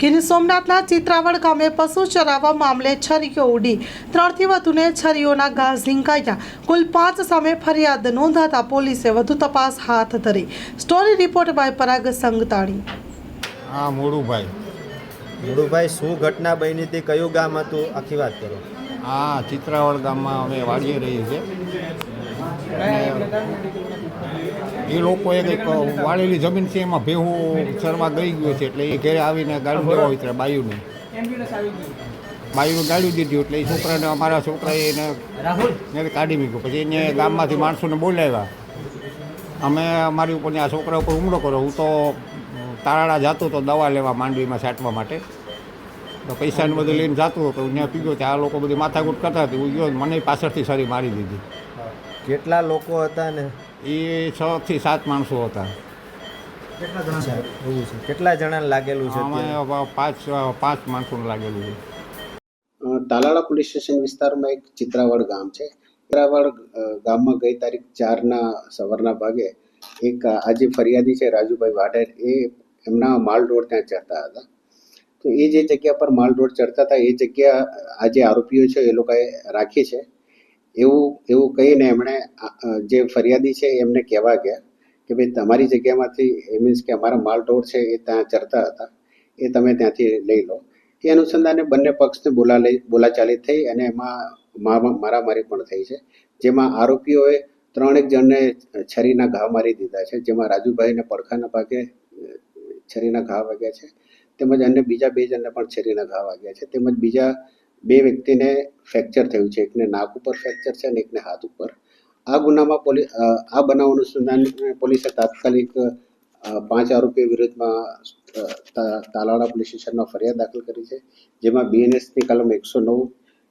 ગીર સોમનાથના ચિત્રાવડ ગામે પશુ ચરાવવા મામલે છરીઓ ઉડી. ત્રણથી વધુને છરીઓના ઘા ઝીંકાયા. કુલ પાંચ સામે ફરિયાદ નોંધાતા પોલીસે વધુ તપાસ હાથ ધરી. Story report by Parag Sangtani. હા મોડુભાઈ. મોડુભાઈ શું ઘટના બની હતી? કયું ગામ હતું? આખી વાત કરો. આ ચિત્રાવડ ગામમાં અમે વાડીએ રહીએ છીએ. એ લોકોએ કંઈક વાળેલી જમીન છે એમાં ભેહું ચરવા ગઈ ગયો છે એટલે એ ઘરે આવીને ગાડી દેવા હોય ત્યારે બાયુને. બાયુને ગાડી દીધું એટલે એ છોકરાને અમારા છોકરાએ એને એને કાઢી મૂક્યો. પછી એને ગામમાંથી માણસોને બોલાવ્યા. અમે અમારી ઉપર આ છોકરા ઉપર હુમલો કર્યો. હું તો તારાળા જતો હતો દવા લેવા માંડવીમાં છાંટવા માટે. તો પૈસાને બધું લઈને જતો હતો. ત્યાં પીગો ત્યાં આ લોકો બધી માથાકૂટ કરતા હતી. હું ગયો મને પાછળથી સારી મારી દીધી. કેટલા લોકો હતા ને? એ છ થી સાત માણસો હતા. અચ્છા, એવું છે. કેટલા જણાને લાગેલું છે અમે પાંચ પાંચ માણસોને લાગેલું છે. તાલાળા પોલીસ સ્ટેશન વિસ્તારમાં એક ચિત્રાવડ ગામ છે. ચિત્રાવડ ગામમાં ગઈ તારીખ ચારના સવારના ભાગે એક આજે ફરિયાદી છે રાજુભાઈ વાઢેર. એ એમના માલ રોડ ત્યાં ચડતા હતા. તો એ જે જગ્યા પર માલ રોડ ચડતા હતા એ જગ્યા આજે આરોપીઓ છે એ લોકોએ રાખી છે. એવું એવું કહીને એમણે જે ફરિયાદી છે એમને કહેવા ગયા કે ભાઈ તમારી જગ્યામાંથી મીન્સ કે અમારા માલ ઢોર છે એ ત્યાં ચરતા હતા, એ તમે ત્યાંથી લઈ લો. એ અનુસંધાને બંને પક્ષને બોલા લઈ બોલાચાલી થઈ અને એમાં મારામારી પણ થઈ છે. જેમાં આરોપીઓએ ત્રણેક જણને છરીના ઘા મારી દીધા છે. જેમાં રાજુભાઈને પડખાના ભાગે છરીના ઘા વાગ્યા છે. તેમજ અન્ય બીજા બે જણને પણ છરીના ઘા વાગ્યા છે. તેમજ બીજા બે વ્યક્તિને ફ્રેક્ચર થયું છે. એકને નાક ઉપર ફ્રેક્ચર છે અને એકને હાથ ઉપર. આ ગુનામાં પોલીસ આ બનાવ અનુસંધાન પોલીસે તાત્કાલિક પાંચ આરોપીઓ વિરુદ્ધમાં તાલાળા પોલીસ સ્ટેશનમાં ફરિયાદ દાખલ કરી છે. જેમાં બીએનએસની કલમ એકસો નવ,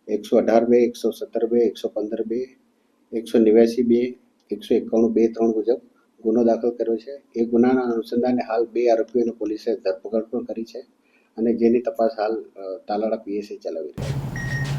એકસો અઢાર બે, એકસો સત્તર બે, એકસો પંદર બે, એકસો નેવ્યાસી બે, એકસો એકાણું બે ત્રણ મુજબ ગુનો દાખલ કર્યો છે. એ ગુનાના અનુસંધાને હાલ બે આરોપીઓને પોલીસે ધરપકડ પણ કરી છે અને જેની તપાસ હાલ તાલાળા પીએસએ ચલાવી રહી છે.